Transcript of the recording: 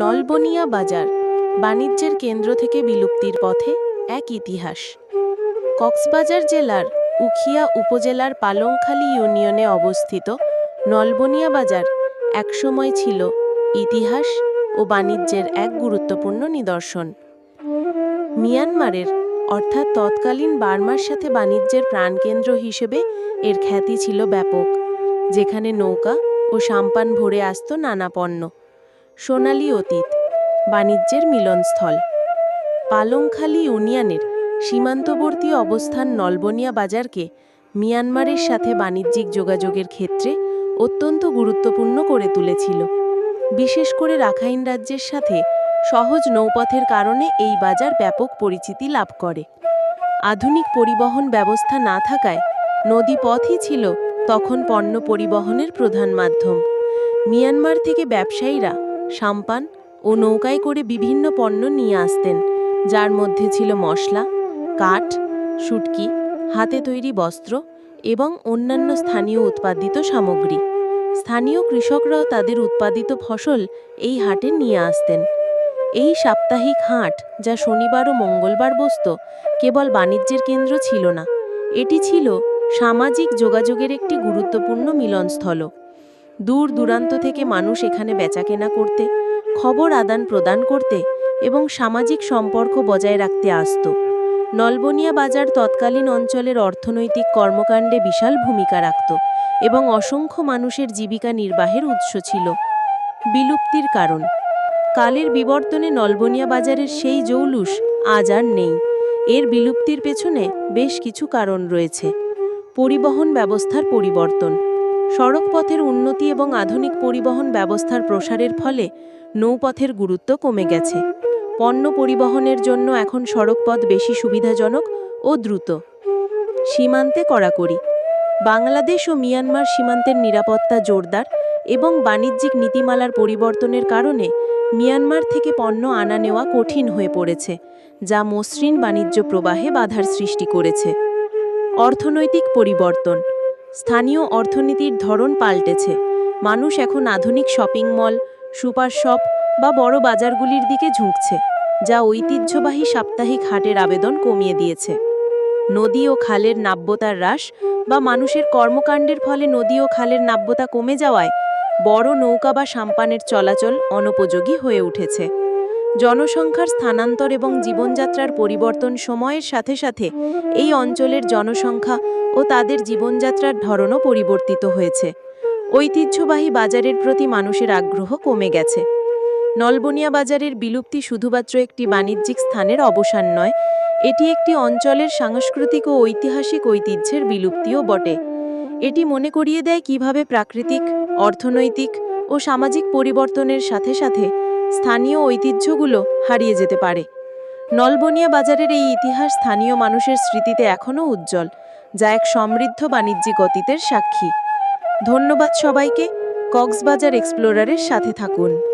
নলবনিয়া বাজার, বাণিজ্যের কেন্দ্র থেকে বিলুপ্তির পথে এক ইতিহাস। কক্সবাজার জেলার উখিয়া উপজেলার পালংখালী ইউনিয়নে অবস্থিত নলবনিয়া বাজার একসময় ছিল ইতিহাস ও বাণিজ্যের এক গুরুত্বপূর্ণ নিদর্শন। মিয়ানমারের, অর্থাৎ তৎকালীন বার্মার সাথে বাণিজ্যের প্রাণকেন্দ্র হিসেবে এর খ্যাতি ছিল ব্যাপক, যেখানে নৌকা ও সাম্পান ভরে আসত নানা পণ্য। সোনালী অতীত, বাণিজ্যের মিলনস্থল। পালংখালী ইউনিয়নের সীমান্তবর্তী অবস্থান নলবনিয়া বাজারকে মিয়ানমারের সাথে বাণিজ্যিক যোগাযোগের ক্ষেত্রে অত্যন্ত গুরুত্বপূর্ণ করে তুলেছিল। বিশেষ করে রাখাইন রাজ্যের সাথে সহজ নৌপথের কারণে এই বাজার ব্যাপক পরিচিতি লাভ করে। আধুনিক পরিবহন ব্যবস্থা না থাকায় নদীপথই ছিল তখন পণ্য পরিবহনের প্রধান মাধ্যম। মিয়ানমার থেকে ব্যবসায়ীরা সাম্পান ও নৌকায় করে বিভিন্ন পণ্য নিয়ে আসতেন, যার মধ্যে ছিল মশলা, কাঠ শুটকি হাতে তৈরি বস্ত্র এবং অন্যান্য স্থানীয় উৎপাদিত সামগ্রী। স্থানীয় কৃষকরাও তাদের উৎপাদিত ফসল এই হাটে নিয়ে আসতেন। এই সাপ্তাহিক হাট, যা শনিবার ও মঙ্গলবার বসত, কেবল বাণিজ্যের কেন্দ্র ছিল না। এটি ছিল সামাজিক যোগাযোগের একটি গুরুত্বপূর্ণ মিলনস্থল। দূর দূরান্ত থেকে মানুষ এখানে বেচাকেনা করতে, খবর আদান প্রদান করতে এবং সামাজিক সম্পর্ক বজায় রাখতে আসত। নলবনিয়া বাজার তৎকালীন অঞ্চলের অর্থনৈতিক কর্মকাণ্ডে বিশাল ভূমিকা রাখত এবং অসংখ্য মানুষের জীবিকা নির্বাহের উৎস ছিল। বিলুপ্তির কারণ। কালের বিবর্তনে নলবনিয়া বাজারের সেই জৌলুস আজ আর নেই। এর বিলুপ্তির পেছনে বেশ কিছু কারণ রয়েছে। পরিবহন ব্যবস্থার পরিবর্তন। সড়কপথের উন্নতি এবং আধুনিক পরিবহন ব্যবস্থার প্রসারের ফলে নৌপথের গুরুত্ব কমে গেছে। পণ্য পরিবহনের জন্য এখন সড়কপথ বেশি সুবিধাজনক ও দ্রুত। সীমান্তে কড়াকড়ি। বাংলাদেশ ও মিয়ানমার সীমান্তের নিরাপত্তা জোরদার এবং বাণিজ্যিক নীতিমালার পরিবর্তনের কারণে মিয়ানমার থেকে পণ্য আনা নেওয়া কঠিন হয়ে পড়েছে, যা মসৃণ বাণিজ্য প্রবাহে বাধার সৃষ্টি করেছে। অর্থনৈতিক পরিবর্তন। স্থানীয় অর্থনীতির ধরন পাল্টেছে। মানুষ এখন আধুনিক শপিং মল, সুপার শপ বা বড় বাজারগুলির দিকে ঝুঁকছে, যা ঐতিহ্যবাহী সাপ্তাহিক হাটের আবেদন কমিয়ে দিয়েছে। নদী ও খালের নাব্যতার হ্রাস বা মানুষের কর্মকাণ্ডের ফলে নদী ও খালের নাব্যতা কমে যাওয়ায় বড় নৌকা বা সাম্পানের চলাচল অনুপযোগী হয়ে উঠেছে। জনসংখ্যার স্থানান্তর এবং জীবনযাত্রার পরিবর্তন সময়ের সাথে সাথে এই অঞ্চলের জনসংখ্যা ও তাদের জীবনযাত্রার ধরনও পরিবর্তিত হয়েছে। ঐতিহ্যবাহী বাজারের প্রতি মানুষের আগ্রহ কমে গেছে। নলবনিয়া বাজারের বিলুপ্তি শুধুমাত্র একটি বাণিজ্যিক স্থানের অবসান নয়, এটি একটি অঞ্চলের সাংস্কৃতিক ও ঐতিহাসিক ঐতিহ্যের বিলুপ্তিও বটে। এটি মনে করিয়ে দেয় কীভাবে প্রাকৃতিক, অর্থনৈতিক ও সামাজিক পরিবর্তনের সাথে সাথে স্থানীয় ঐতিহ্যগুলো হারিয়ে যেতে পারে। নলবনিয়া বাজারের এই ইতিহাস স্থানীয় মানুষের স্মৃতিতে এখনও উজ্জ্বল, যা এক সমৃদ্ধ বাণিজ্যিক অতীতের সাক্ষী। ধন্যবাদ সবাইকে, কক্সবাজার এক্সপ্লোরারের সাথে থাকুন।